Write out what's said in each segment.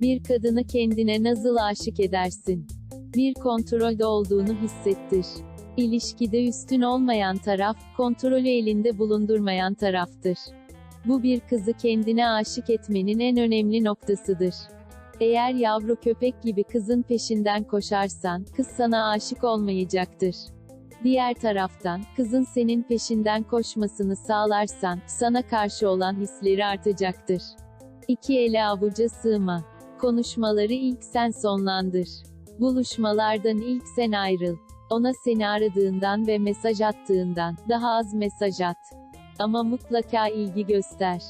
Bir kadını kendine nasıl aşık edersin? Bir kontrolde olduğunu hissettir. İlişkide üstün olmayan taraf, kontrolü elinde bulundurmayan taraftır. Bu bir kızı kendine aşık etmenin en önemli noktasıdır. Eğer yavru köpek gibi kızın peşinden koşarsan, kız sana aşık olmayacaktır. Diğer taraftan, kızın senin peşinden koşmasını sağlarsan, sana karşı olan hisleri artacaktır. İki ele avuca sığma. Konuşmaları ilk sen sonlandır. Buluşmalardan ilk sen ayrıl. Ona seni aradığından ve mesaj attığından daha az mesaj at. Ama mutlaka ilgi göster.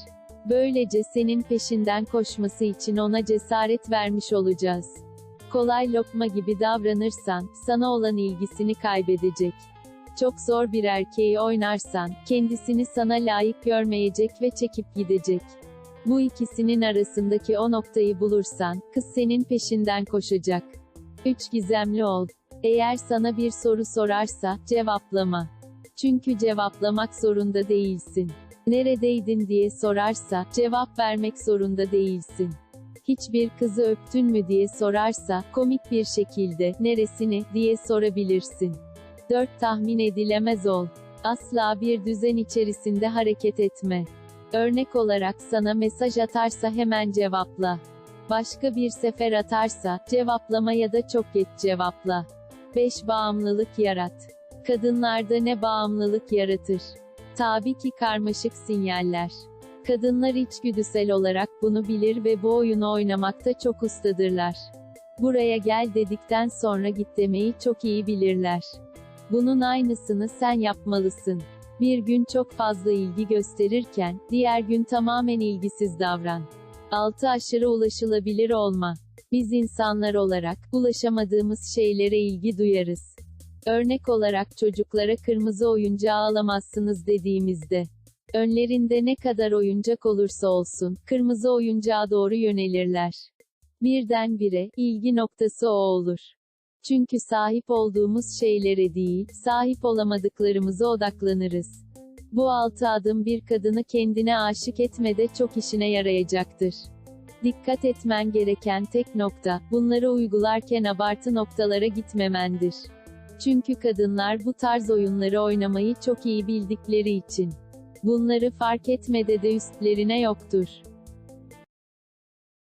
Böylece senin peşinden koşması için ona cesaret vermiş olacağız. Kolay lokma gibi davranırsan, sana olan ilgisini kaybedecek. Çok zor bir erkeği oynarsan, kendisini sana layık görmeyecek ve çekip gidecek. Bu ikisinin arasındaki o noktayı bulursan, kız senin peşinden koşacak. 3. Gizemli ol. Eğer sana bir soru sorarsa, cevaplama. Çünkü cevaplamak zorunda değilsin. Neredeydin diye sorarsa, cevap vermek zorunda değilsin. Hiçbir kızı öptün mü diye sorarsa, komik bir şekilde, neresini, diye sorabilirsin. 4. Tahmin edilemez ol. Asla bir düzen içerisinde hareket etme. Örnek olarak sana mesaj atarsa hemen cevapla. Başka bir sefer atarsa, cevaplama ya da çok geç cevapla. 5. Bağımlılık yarat. Kadınlarda ne bağımlılık yaratır? Tabii ki karmaşık sinyaller. Kadınlar içgüdüsel olarak bunu bilir ve bu oyunu oynamakta çok ustadırlar. Buraya gel dedikten sonra git demeyi çok iyi bilirler. Bunun aynısını sen yapmalısın. Bir gün çok fazla ilgi gösterirken, diğer gün tamamen ilgisiz davran. 6. Aşırı ulaşılabilir olma. Biz insanlar olarak, ulaşamadığımız şeylere ilgi duyarız. Örnek olarak çocuklara kırmızı oyuncağı alamazsınız dediğimizde, önlerinde ne kadar oyuncak olursa olsun, kırmızı oyuncağa doğru yönelirler. Birdenbire, ilgi noktası o olur. Çünkü sahip olduğumuz şeylere değil, sahip olamadıklarımıza odaklanırız. Bu altı adım bir kadını kendine aşık etmede çok işine yarayacaktır. Dikkat etmen gereken tek nokta, bunları uygularken abartı noktalara gitmemendir. Çünkü kadınlar bu tarz oyunları oynamayı çok iyi bildikleri için. Bunları fark etmede de üstlerine yoktur.